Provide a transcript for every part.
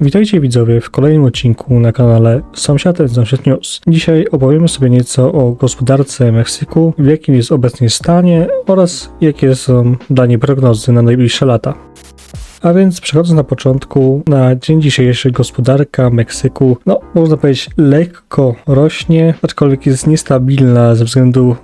Witajcie widzowie w kolejnym odcinku na kanale Sąsiad Sąsiad News. Dzisiaj opowiemy sobie nieco o gospodarce Meksyku, w jakim jest obecnie stanie oraz jakie są dla niej prognozy na najbliższe lata. A więc przechodząc na początku, na dzień dzisiejszy gospodarka Meksyku, no można powiedzieć lekko rośnie, aczkolwiek jest niestabilna ze względu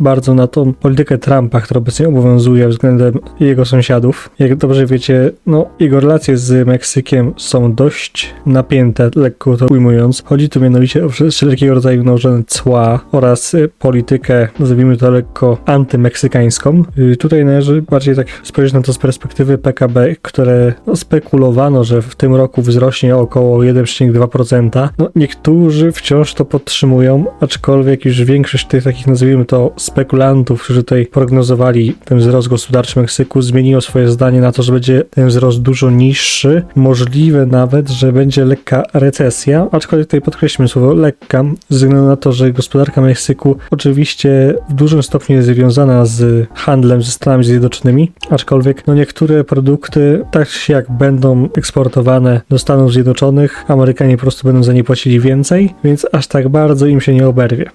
bardzo na tą politykę Trumpa, która obecnie obowiązuje względem jego sąsiadów. Jak dobrze wiecie, no jego relacje z Meksykiem są dość napięte, lekko to ujmując. Chodzi tu mianowicie o wszelkiego rodzaju nałożone cła oraz y, politykę, nazwijmy to lekko antymeksykańską. Y, Tutaj należy bardziej tak spojrzeć na to z perspektywy PKB, które no, spekulowano, że w tym roku wzrośnie około 1,2%. No, niektórzy wciąż to podtrzymują, aczkolwiek już większość tych takich, nazwijmy to, spekulantów, którzy tutaj prognozowali ten wzrost gospodarczy Meksyku, zmieniło swoje zdanie na to, że będzie ten wzrost dużo niższy. Możliwe nawet, że będzie lekka recesja, aczkolwiek tutaj podkreślmy słowo lekka, ze względu na to, że gospodarka Meksyku oczywiście w dużym stopniu jest związana z handlem ze Stanami Zjednoczonymi, aczkolwiek no niektóre produkty tak jak będą eksportowane do Stanów Zjednoczonych, Amerykanie po prostu będą za nie płacili więcej, więc aż tak bardzo im się nie oberwie.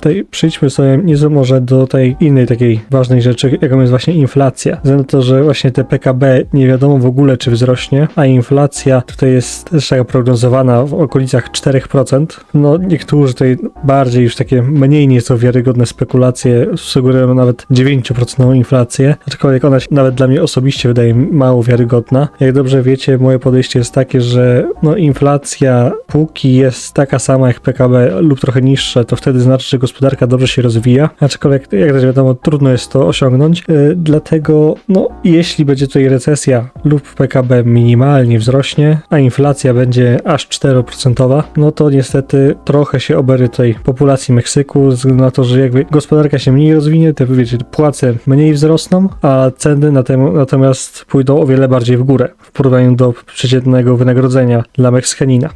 Tutaj przejdźmy sobie nieco może do tej innej takiej ważnej rzeczy, jaką jest właśnie inflacja. Ze na to, że właśnie te PKB nie wiadomo w ogóle czy wzrośnie, a inflacja tutaj jest też taka prognozowana w okolicach 4%. No niektórzy tutaj bardziej już takie mniej nieco wiarygodne spekulacje sugerują nawet 9% inflację, aczkolwiek ona się nawet dla mnie osobiście wydaje mało wiarygodna. Jak dobrze wiecie, moje podejście jest takie, że no inflacja póki jest taka sama jak PKB lub trochę niższe, to wtedy znaczy, że gospodarka dobrze się rozwija, aczkolwiek jak też wiadomo, trudno jest to osiągnąć, yy, dlatego no jeśli będzie tutaj recesja lub PKB minimalnie wzrośnie, a inflacja będzie aż 4%, no to niestety trochę się obery tej populacji Meksyku, ze względu na to, że jakby gospodarka się mniej rozwinie, te wiecie, płace mniej wzrosną, a ceny natomiast pójdą o wiele bardziej w górę w porównaniu do przeciętnego wynagrodzenia dla Meksykanina.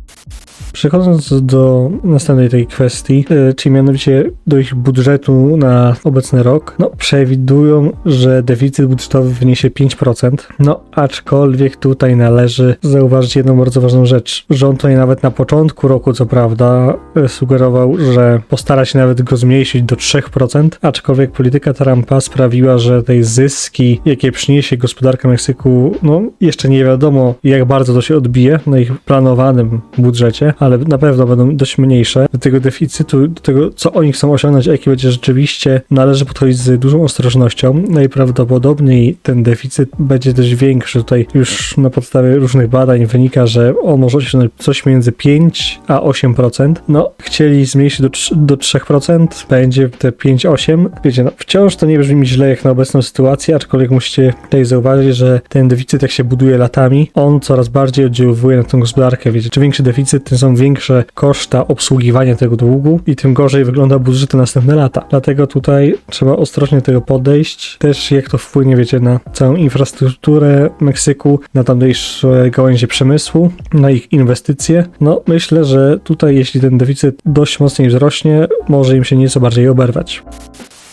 Przechodząc do następnej tej kwestii, yy, czyli mianowicie do ich budżetu na obecny rok, no przewidują, że deficyt budżetowy wyniesie 5%, no aczkolwiek tutaj należy zauważyć jedną bardzo ważną rzecz. Rząd tutaj nawet na początku roku, co prawda, yy, sugerował, że postara się nawet go zmniejszyć do 3%, aczkolwiek polityka Trumpa sprawiła, że tej zyski, jakie przyniesie gospodarka Meksyku, no jeszcze nie wiadomo jak bardzo to się odbije na ich planowanym budżecie, ale na pewno będą dość mniejsze. Do tego deficytu, do tego, co oni chcą osiągnąć, jaki będzie rzeczywiście, należy podchodzić z dużą ostrożnością. Najprawdopodobniej ten deficyt będzie dość większy. Tutaj już na podstawie różnych badań wynika, że on może osiągnąć coś między 5 a 8%. No, chcieli zmniejszyć do, trz- do 3%, będzie te 5-8. Wiecie, no, wciąż to nie brzmi źle jak na obecną sytuację, aczkolwiek musicie tutaj zauważyć, że ten deficyt jak się buduje latami, on coraz bardziej oddziaływuje na tą gospodarkę. Wiecie, czy większy deficyt, tym są większe koszta obsługiwania tego długu i tym gorzej wygląda budżet na następne lata. Dlatego tutaj trzeba ostrożnie do tego podejść. Też jak to wpłynie, wiecie, na całą infrastrukturę Meksyku, na tamtejsze gałęzie przemysłu, na ich inwestycje. No myślę, że tutaj jeśli ten deficyt dość mocniej wzrośnie, może im się nieco bardziej oberwać.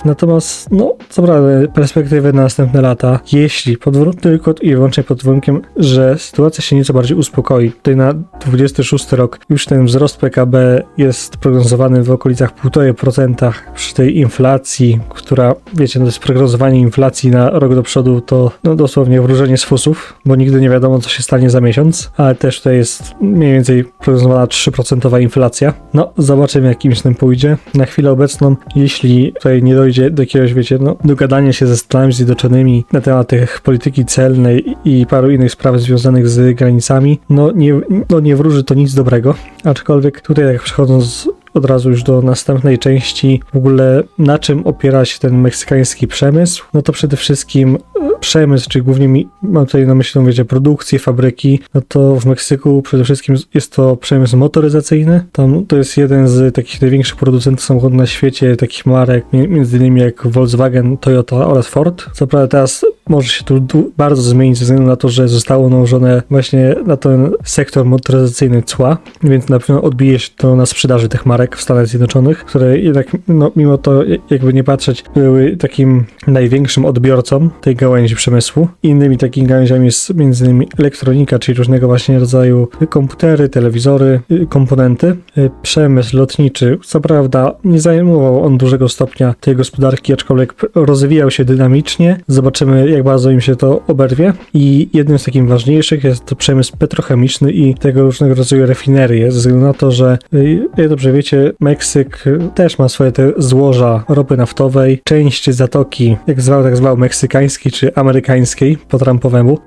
Natomiast, no, co prawda, perspektywy na następne lata, jeśli pod, tylko i wyłącznie pod warunkiem, że sytuacja się nieco bardziej uspokoi. Tutaj na 26 rok już ten wzrost PKB jest prognozowany w okolicach 1,5% przy tej inflacji, która, wiecie, no to jest prognozowanie inflacji na rok do przodu, to no, dosłownie wróżenie z fusów, bo nigdy nie wiadomo, co się stanie za miesiąc, ale też tutaj jest mniej więcej prognozowana 3% inflacja. No, zobaczymy, jak im się tym pójdzie. Na chwilę obecną, jeśli tutaj nie dojdzie do jakiegoś, wiecie, no, dogadania się ze Stanami Zjednoczonymi na temat tych polityki celnej i paru innych spraw związanych z granicami, no nie, no nie wróży to nic dobrego. Aczkolwiek tutaj, jak przechodząc od razu już do następnej części, w ogóle na czym opiera się ten meksykański przemysł, no to przede wszystkim przemysł, czyli głównie mi, mam tutaj na myśli, wiecie, produkcje, fabryki, no to w Meksyku przede wszystkim jest to przemysł motoryzacyjny. Tam to jest jeden z takich największych producentów samochodów na świecie, takich marek, między innymi jak Volkswagen, Toyota oraz Ford. Co prawda teraz może się tu bardzo zmienić ze względu na to, że zostało nałożone właśnie na ten sektor motoryzacyjny cła, więc na pewno odbije się to na sprzedaży tych marek w Stanach Zjednoczonych, które jednak, no, mimo to, jakby nie patrzeć, były takim największym odbiorcą tej gałęzi przemysłu. Innymi takimi gałęziami jest między innymi elektronika, czyli różnego właśnie rodzaju komputery, telewizory, y, komponenty. Y, Przemysł lotniczy, co prawda nie zajmował on dużego stopnia tej gospodarki, aczkolwiek rozwijał się dynamicznie. Zobaczymy, jak bardzo im się to oberwie. I jednym z takich ważniejszych jest to przemysł petrochemiczny i tego różnego rodzaju rafinerie, ze względu na to, że y, jak dobrze wiecie, Meksyk y, też ma swoje te złoża ropy naftowej, część zatoki, jak zwał, tak zwał, meksykańskiej czy amerykańskiej po Trumpowemu,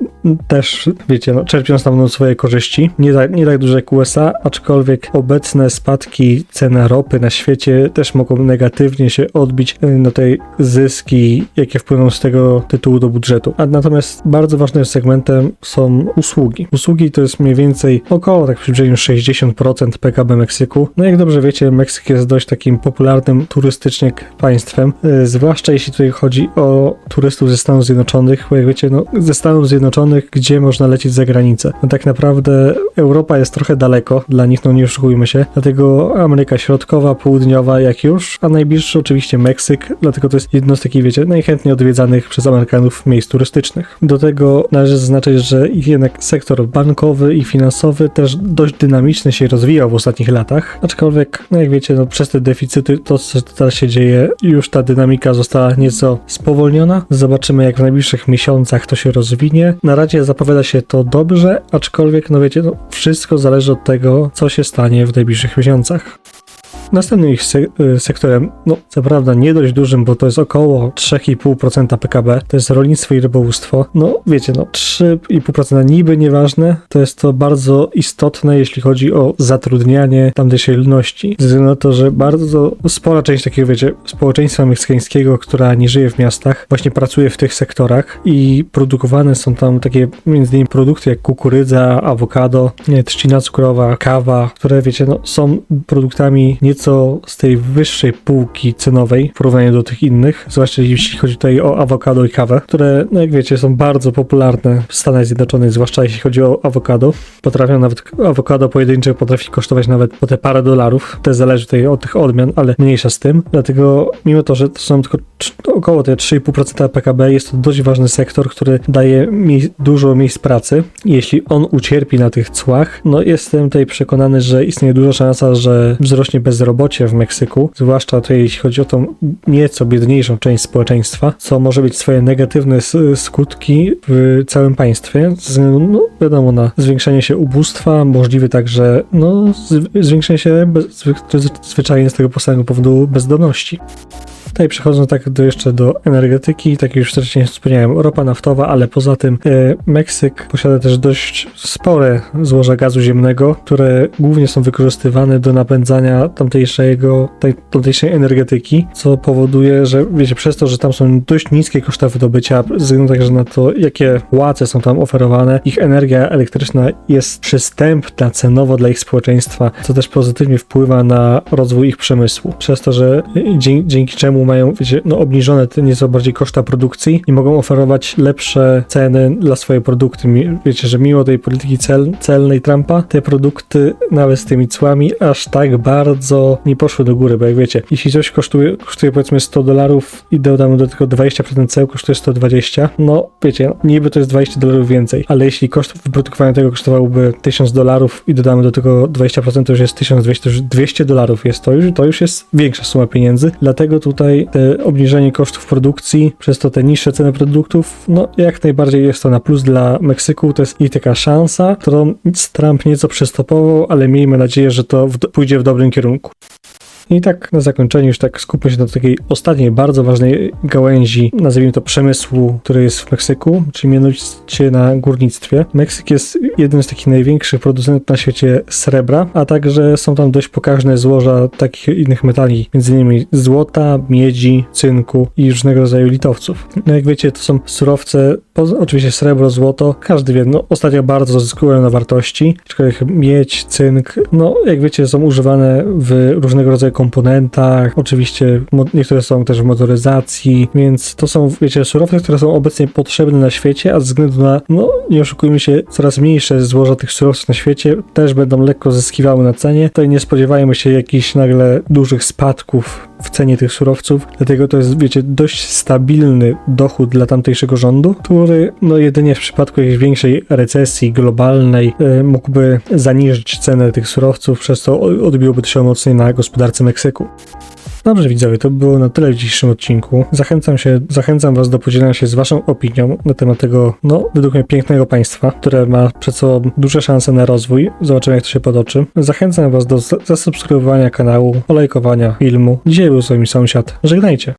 też, wiecie, no, czerpią stamtąd swoje korzyści. Nie tak, nie tak duże jak USA, aczkolwiek obecne spadki cen ropy na świecie też mogą negatywnie się odbić y, na tej zyski, jakie wpłyną z tego tytułu do budżetu. A natomiast bardzo ważnym segmentem są usługi. Usługi to jest mniej więcej około, tak w przybliżeniu 60% PKB Meksyku. No jak dobrze wiecie, Meksyk jest dość takim popularnym turystycznie państwem, y, zwłaszcza jeśli tutaj chodzi o turystów ze Stanów Zjednoczonych, bo jak wiecie, no, ze Stanów Zjednoczonych, gdzie można lecieć za granicę. No tak naprawdę Europa jest trochę daleko dla nich, no nie oszukujmy się, dlatego Ameryka Środkowa, Południowa jak już, a najbliższy oczywiście Meksyk, dlatego to jest jedno z takich, wiecie, najchętniej odwiedzanych przez Amerykanów miejsc turystycznych. Do tego należy zaznaczyć, że jednak sektor bankowy i finansowy też dość dynamicznie się rozwijał w ostatnich latach, aczkolwiek, no jak wiecie, no przez te deficyty, to co teraz się dzieje, już ta dynamika została nieco spowolniona. Zobaczymy, jak w najbliższych miesiącach to się rozwinie. Na razie zapowiada się to dobrze, aczkolwiek, no wiecie, no wszystko zależy od tego, co się stanie w najbliższych miesiącach. Następnym ich se y, sektorem, no co prawda nie dość dużym, bo to jest około 3,5% PKB, to jest rolnictwo i rybołówstwo. No wiecie, no 3,5% niby nieważne, to jest to bardzo istotne, jeśli chodzi o zatrudnianie tamtejszej ludności. Ze względu na to, że bardzo spora część takiego, wiecie, społeczeństwa meksykańskiego, która nie żyje w miastach, właśnie pracuje w tych sektorach i produkowane są tam takie między innymi produkty jak kukurydza, awokado, trzcina cukrowa, kawa, które wiecie, no są produktami nieco z tej wyższej półki cenowej w porównaniu do tych innych, zwłaszcza jeśli chodzi tutaj o awokado i kawę, które, no jak wiecie, są bardzo popularne w Stanach Zjednoczonych, zwłaszcza jeśli chodzi o awokado. Potrafią nawet, awokado pojedyncze potrafi kosztować nawet po te parę dolarów, to zależy tutaj od tych odmian, ale mniejsza z tym, dlatego mimo to, że to są tylko około te 3,5% PKB, jest to dość ważny sektor, który daje mi dużo miejsc pracy. Jeśli on ucierpi na tych cłach, no jestem tutaj przekonany, że istnieje duża szansa, że wzrośnie bezrobocie w Meksyku, zwłaszcza tutaj jeśli chodzi o tą nieco biedniejszą część społeczeństwa, co może być swoje negatywne skutki w całym państwie, względu, no wiadomo, na zwiększenie się ubóstwa, możliwe także, no, z- zwiększenie się bez, zwy, zwyczajnie z tego samego powodu bezdomności. Tutaj przechodząc tak do, jeszcze do energetyki, tak już wcześniej wspomniałem, ropa naftowa, ale poza tym e, Meksyk posiada też dość spore złoża gazu ziemnego, które głównie są wykorzystywane do napędzania tamtejszego, tej, tamtejszej energetyki, co powoduje, że wiecie, przez to, że tam są dość niskie koszty wydobycia, ze względu także na to, jakie płace są tam oferowane, ich energia elektryczna jest przystępna cenowo dla ich społeczeństwa, co też pozytywnie wpływa na rozwój ich przemysłu. Przez to, że dzięki, dzięki czemu mają wiecie, no, obniżone te nieco bardziej koszta produkcji i mogą oferować lepsze ceny dla swojej produkty. Wiecie, że mimo tej polityki cel, celnej Trumpa, te produkty nawet z tymi cłami aż tak bardzo nie poszły do góry, bo jak wiecie, jeśli coś kosztuje, kosztuje powiedzmy 100 dolarów i dodamy do tego 20% ceł, kosztuje 120, no wiecie, no, niby to jest 20 dolarów więcej, ale jeśli koszt wyprodukowania tego kosztowałby 1000 dolarów i dodamy do tego 20%, to już jest 1200, to już 200 dolarów jest to już, to już jest większa suma pieniędzy, dlatego tutaj te obniżenie kosztów produkcji, przez to te niższe ceny produktów, no jak najbardziej jest to na plus dla Meksyku, to jest i taka szansa, którą Trump nieco przystopował, ale miejmy nadzieję, że to w, pójdzie w dobrym kierunku. I tak na zakończenie już tak skupmy się na takiej ostatniej, bardzo ważnej gałęzi, nazwijmy to przemysłu, który jest w Meksyku, czyli mianowicie na górnictwie. Meksyk jest jednym z takich największych producentów na świecie srebra, a także są tam dość pokaźne złoża takich innych metali, m.in. złota, miedzi, cynku i różnego rodzaju litowców. No jak wiecie, to są surowce, oczywiście srebro, złoto, każdy wie, no ostatnio bardzo zyskują na wartości, aczkolwiek miedź, cynk, no jak wiecie, są używane w różnego rodzaju komponentach, oczywiście niektóre są też w motoryzacji, więc to są, wiecie, surowce, które są obecnie potrzebne na świecie, a ze względu na, no nie oszukujmy się, coraz mniejsze złoża tych surowców na świecie też będą lekko zyskiwały na cenie, to nie spodziewajmy się jakichś nagle dużych spadków w cenie tych surowców, dlatego to jest, wiecie, dość stabilny dochód dla tamtejszego rządu, który, no jedynie w przypadku jakiejś większej recesji globalnej e, mógłby zaniżyć cenę tych surowców, przez co odbiłoby to się mocniej na gospodarce Meksyku. Dobrze widzowie, to było na tyle w dzisiejszym odcinku. Zachęcam się, zachęcam was do podzielenia się z waszą opinią na temat tego, no, według mnie pięknego państwa, które ma przed sobą duże szanse na rozwój. Zobaczymy jak to się potoczy. Zachęcam was do za- zasubskrybowania kanału, olajkowania filmu. Dzisiaj był z wami sąsiad. Żegnajcie.